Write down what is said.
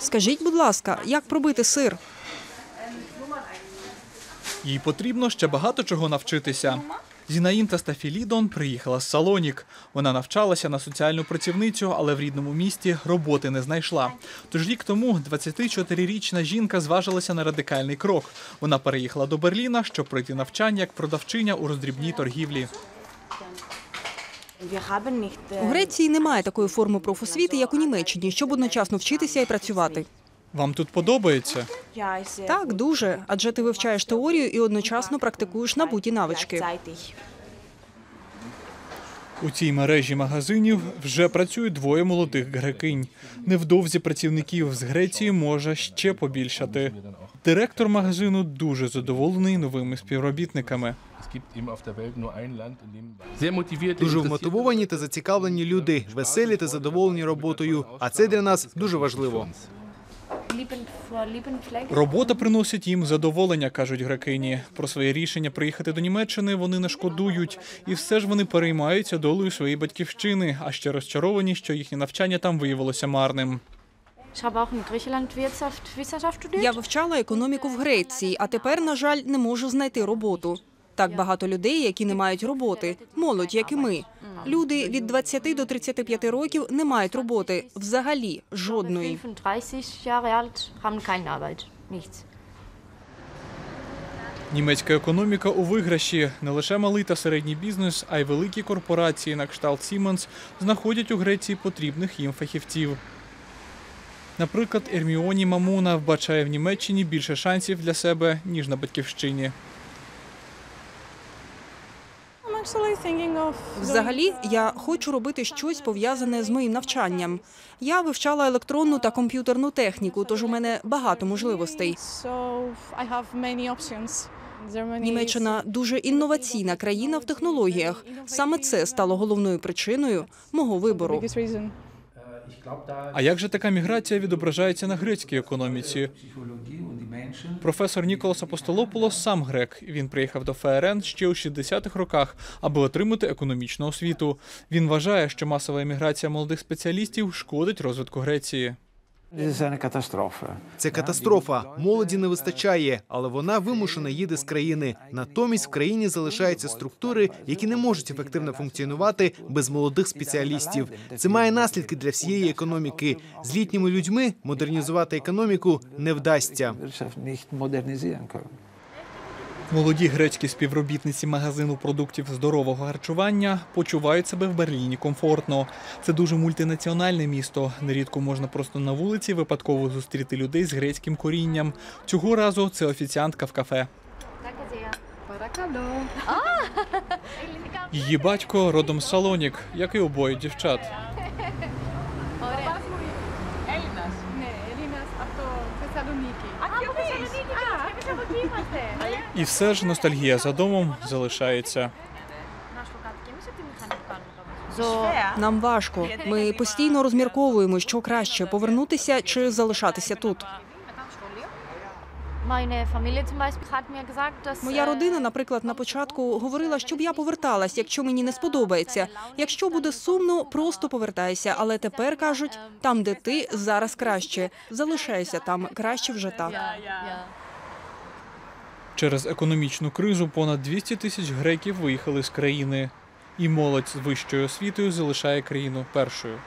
Скажіть, будь ласка, як пробити сир? Їй потрібно ще багато чого навчитися. Зінаїнта Стафілідон приїхала з Салонік. Вона навчалася на соціальну працівницю, але в рідному місті роботи не знайшла. Тож рік тому 24-річна жінка зважилася на радикальний крок. Вона переїхала до Берліна, щоб пройти навчання як продавчиня у роздрібній торгівлі. У Греції немає такої форми профосвіти, як у Німеччині, щоб одночасно вчитися і працювати. Вам тут подобається? Так, дуже. Адже ти вивчаєш теорію і одночасно практикуєш набуті навички. У цій мережі магазинів вже працюють двоє молодих грекинь. Невдовзі працівників з Греції може ще побільшати. Директор магазину дуже задоволений новими співробітниками. Дуже вмотивовані та зацікавлені люди, веселі та задоволені роботою. А це для нас дуже важливо. Робота приносить їм задоволення, кажуть грекині. Про своє рішення приїхати до Німеччини вони не шкодують, і все ж вони переймаються долею своєї батьківщини, а ще розчаровані, що їхнє навчання там виявилося марним. Studiert. Я вивчала економіку в Греції, а тепер, на жаль, не можу знайти роботу. Так багато людей, які не мають роботи, молодь, як і ми. Люди від 20 до 35 років не мають роботи взагалі жодної. 35 Jahre alt, haben keine Arbeit. Nichts. Німецька економіка у виграші. Не лише малий та середній бізнес, а й великі корпорації на кшталт Siemens знаходять у Греції потрібних їм фахівців. Наприклад, Ерміоні Мамуна вбачає в Німеччині більше шансів для себе, ніж на батьківщині. Взагалі, я хочу робити щось пов'язане з моїм навчанням. Я вивчала електронну та комп'ютерну техніку, тож у мене багато можливостей. Німеччина дуже інноваційна країна в технологіях. Саме це стало головною причиною мого вибору. А як же така міграція відображається на грецькій економіці? Професор Ніколас Апостолопулос сам грек. Він приїхав до ФРН ще у 60-х роках, аби отримати економічну освіту. Він вважає, що масова еміграція молодих спеціалістів шкодить розвитку Греції. Це катастрофа. Молоді не вистачає, але вона вимушена їде з країни. Натомість в країні залишаються структури, які не можуть ефективно функціонувати без молодих спеціалістів. Це має наслідки для всієї економіки. З літніми людьми модернізувати економіку не вдасться. Молоді грецькі співробітниці магазину продуктів здорового харчування почувають себе в Берліні комфортно. Це дуже мультинаціональне місто. Нерідко можна просто на вулиці випадково зустріти людей з грецьким корінням. Цього разу це офіціантка в кафе. Її батько родом з Салонік, як і обоє дівчат. І все ж ностальгія за домом залишається. Нам важко. Ми постійно розмірковуємо, що краще повернутися чи залишатися тут. Моя äh, родина, наприклад, на початку говорила, щоб я поверталась, якщо мені не сподобається. Якщо буде сумно, просто повертайся. Але тепер кажуть, там, де ти, зараз краще. Залишайся там, краще вже так. Через економічну кризу понад 200 тисяч греків виїхали з країни, і молодь з вищою освітою залишає країну першою.